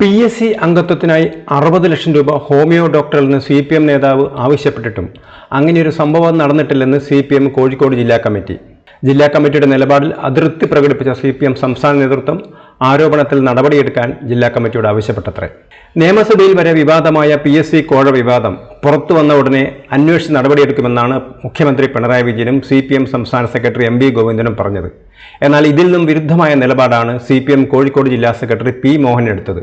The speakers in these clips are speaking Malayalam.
പി എസ് സി അംഗത്വത്തിനായി അറുപത് ലക്ഷം രൂപ ഹോമിയോ ഡോക്ടറിൽ നിന്ന് സി പി എം നേതാവ് ആവശ്യപ്പെട്ടിട്ടും അങ്ങനെയൊരു സംഭവം നടന്നിട്ടില്ലെന്ന് സി പി എം കോഴിക്കോട് ജില്ലാ കമ്മിറ്റി. ജില്ലാ കമ്മിറ്റിയുടെ നിലപാടിൽ അതിർത്തി പ്രകടിപ്പിച്ച സി പി എം സംസ്ഥാന നേതൃത്വം ആരോപണത്തിൽ നടപടിയെടുക്കാൻ ജില്ലാ കമ്മിറ്റിയോട് ആവശ്യപ്പെട്ടത്രേ. നിയമസഭയിൽ വരെ വിവാദമായ പി എസ് സി കോഴ വിവാദം പുറത്തു വന്ന ഉടനെ അന്വേഷിച്ച് നടപടിയെടുക്കുമെന്നാണ് മുഖ്യമന്ത്രി പിണറായി വിജയനും സി പി എം സംസ്ഥാന സെക്രട്ടറി എം വി ഗോവിന്ദനും പറഞ്ഞത്. എന്നാൽ ഇതിൽ നിന്നും വിരുദ്ധമായ നിലപാടാണ് സി പി എം കോഴിക്കോട് ജില്ലാ സെക്രട്ടറി പി മോഹൻ എടുത്തത്.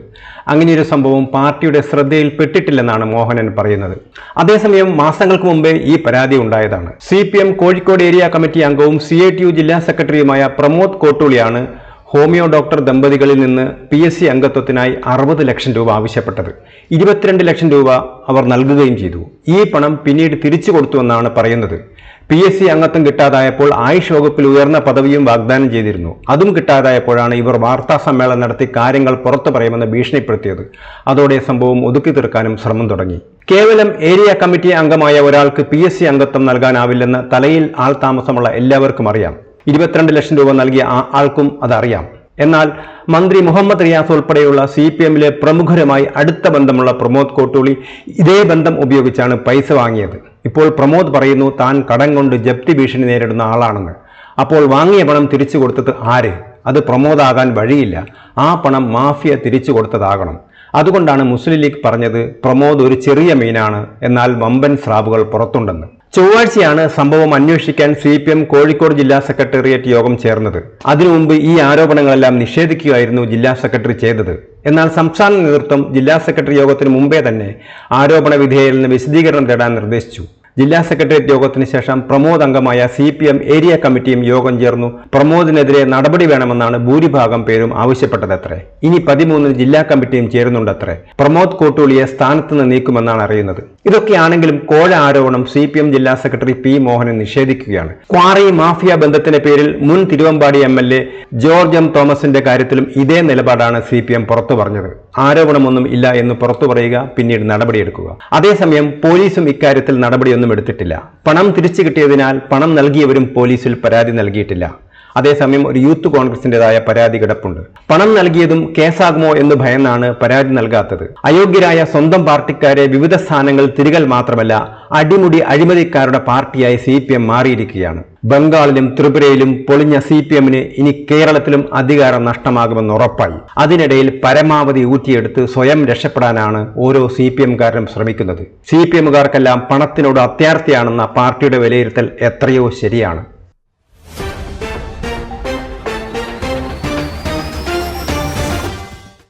അങ്ങനെയൊരു സംഭവം പാർട്ടിയുടെ ശ്രദ്ധയിൽപ്പെട്ടിട്ടില്ലെന്നാണ് മോഹനൻ പറയുന്നത്. അതേസമയം മാസങ്ങൾക്ക് മുമ്പേ ഈ പരാതി ഉണ്ടായതാണ്. സി കോഴിക്കോട് ഏരിയ കമ്മിറ്റി അംഗവും സി ജില്ലാ സെക്രട്ടറിയുമായ പ്രമോദ് കോട്ടൂളിയാണ് ഹോമിയോ ഡോക്ടർ ദമ്പതികളിൽ നിന്ന് പി എസ് സി അംഗത്വത്തിനായി അറുപത് ലക്ഷം രൂപ ആവശ്യപ്പെട്ടത്. ഇരുപത്തിരണ്ട് ലക്ഷം രൂപ അവർ നൽകുകയും ചെയ്തു. ഈ പണം പിന്നീട് തിരിച്ചു കൊടുത്തുവെന്നാണ് പറയുന്നത്. പി എസ് സി അംഗത്വം കിട്ടാതായപ്പോൾ ആയുഷ് വകുപ്പിൽ ഉയർന്ന പദവിയും വാഗ്ദാനം ചെയ്തിരുന്നു. അതും കിട്ടാതായപ്പോഴാണ് ഇവർ വാർത്താ സമ്മേളനം നടത്തി കാര്യങ്ങൾ പുറത്തു പറയുമെന്ന് ഭീഷണിപ്പെടുത്തിയത്. അതോടെ സംഭവം ഒതുക്കി തീർക്കാനും ശ്രമം തുടങ്ങി. കേവലം ഏരിയ കമ്മിറ്റി അംഗമായ ഒരാൾക്ക് പി എസ് സി അംഗത്വം നൽകാനാവില്ലെന്ന് തലയിൽ ആൾ താമസമുള്ള എല്ലാവർക്കും അറിയാം. ഇരുപത്തിരണ്ട് ലക്ഷം രൂപ നൽകിയ ആൾക്കും അതറിയാം. എന്നാൽ മന്ത്രി മുഹമ്മദ് റിയാസ് ഉൾപ്പെടെയുള്ള സി പി എമ്മിലെ പ്രമുഖരുമായി അടുത്ത ബന്ധമുള്ള പ്രമോദ് കോട്ടൂളി ഇതേ ബന്ധം ഉപയോഗിച്ചാണ് പൈസ വാങ്ങിയത്. ഇപ്പോൾ പ്രമോദ് പറയുന്നു താൻ കടം കൊണ്ട് ജപ്തി ഭീഷണി നേരിടുന്ന ആളാണെന്ന്. അപ്പോൾ വാങ്ങിയ പണം തിരിച്ചു കൊടുത്തത് ആര്? അത് പ്രമോദാകാൻ വഴിയില്ല. ആ പണം മാഫിയ തിരിച്ചു കൊടുത്തതാകണം. അതുകൊണ്ടാണ് മുസ്ലിം ലീഗ് പറഞ്ഞത് പ്രമോദ് ഒരു ചെറിയ മീനാണ് എന്നാൽ വമ്പൻ സ്രാവുകൾ പുറത്തുണ്ടെന്ന്. ചൊവ്വാഴ്ചയാണ് സംഭവം അന്വേഷിക്കാൻ സി പി എം കോഴിക്കോട് ജില്ലാ സെക്രട്ടേറിയറ്റ് യോഗം ചേർന്നത്. അതിനു മുമ്പ് ഈ ആരോപണങ്ങളെല്ലാം നിഷേധിക്കുകയായിരുന്നു ജില്ലാ സെക്രട്ടറി ചെയ്തത്. എന്നാൽ സംസ്ഥാന നേതൃത്വം ജില്ലാ സെക്രട്ടറി യോഗത്തിന് മുമ്പേ തന്നെ ആരോപണ വിധേയരിൽ നിന്ന് വിശദീകരണം തേടാൻ നിർദ്ദേശിച്ചു. ജില്ലാ സെക്രട്ടേറിയറ്റ് യോഗത്തിന് ശേഷം പ്രമോദ് അംഗമായ സി പി എം ഏരിയ കമ്മിറ്റിയും യോഗം ചേർന്നു. പ്രമോദിനെതിരെ നടപടി വേണമെന്നാണ് ഭൂരിഭാഗം പേരും ആവശ്യപ്പെട്ടതത്രേ. ഇനി പതിമൂന്നിന് ജില്ലാ കമ്മിറ്റിയും ചേരുന്നുണ്ടത്രേ. പ്രമോദ് കോട്ടൂളിയെ സ്ഥാനത്ത് നിന്ന് നീക്കുമെന്നാണ് അറിയുന്നത്. ഇതൊക്കെയാണെങ്കിലും കോഴ ആരോപണം സി പി എം ജില്ലാ സെക്രട്ടറി പി മോഹനൻ നിഷേധിക്കുകയാണ്. ക്വാറി മാഫിയ ബന്ധത്തിന്റെ പേരിൽ മുൻ Thiruvambady M L A George M തോമസിന്റെ കാര്യത്തിലും ഇതേ നിലപാടാണ് സി പി എം പുറത്തു പറഞ്ഞത്. ആരോപണമൊന്നും ഇല്ല എന്ന് പുറത്തു പറയുക പിന്നീട് നടപടിയെടുക്കുക. അതേസമയം പോലീസും ഇക്കാര്യത്തിൽ നടപടിയൊന്നും എടുത്തിട്ടില്ല. പണം തിരിച്ചു കിട്ടിയതിനാൽ പണം നൽകിയവരും പോലീസിൽ പരാതി നൽകിയിട്ടില്ല. അതേസമയം ഒരു യൂത്ത് കോൺഗ്രസിന്റേതായ പരാതി കിടപ്പുണ്ട്. പണം നൽകിയതും കേസാകുമോ എന്ന് ഭയന്നാണ് പരാതി നൽകാത്തത്. അയോഗ്യരായ സ്വന്തം പാർട്ടിക്കാരെ വിവിധ സ്ഥാനങ്ങൾ തിരികൽ മാത്രമല്ല അടിമുടി അഴിമതിക്കാരുടെ പാർട്ടിയായി സി പി എം മാറിയിരിക്കുകയാണ്. ബംഗാളിലും ത്രിപുരയിലും പൊളിഞ്ഞ സി പി എമ്മിന് ഇനി കേരളത്തിലും അധികാരം നഷ്ടമാകുമെന്ന് ഉറപ്പായി. അതിനിടയിൽ പരമാവധി ഊറ്റിയെടുത്ത് സ്വയം രക്ഷപ്പെടാനാണ് ഓരോ സി പി എംകാരനും ശ്രമിക്കുന്നത്. സി പി എമ്മുകാർക്കെല്ലാം പണത്തിനോട് അത്യാർത്ഥിയാണെന്ന പാർട്ടിയുടെ വിലയിരുത്തൽ എത്രയോ ശരിയാണ്.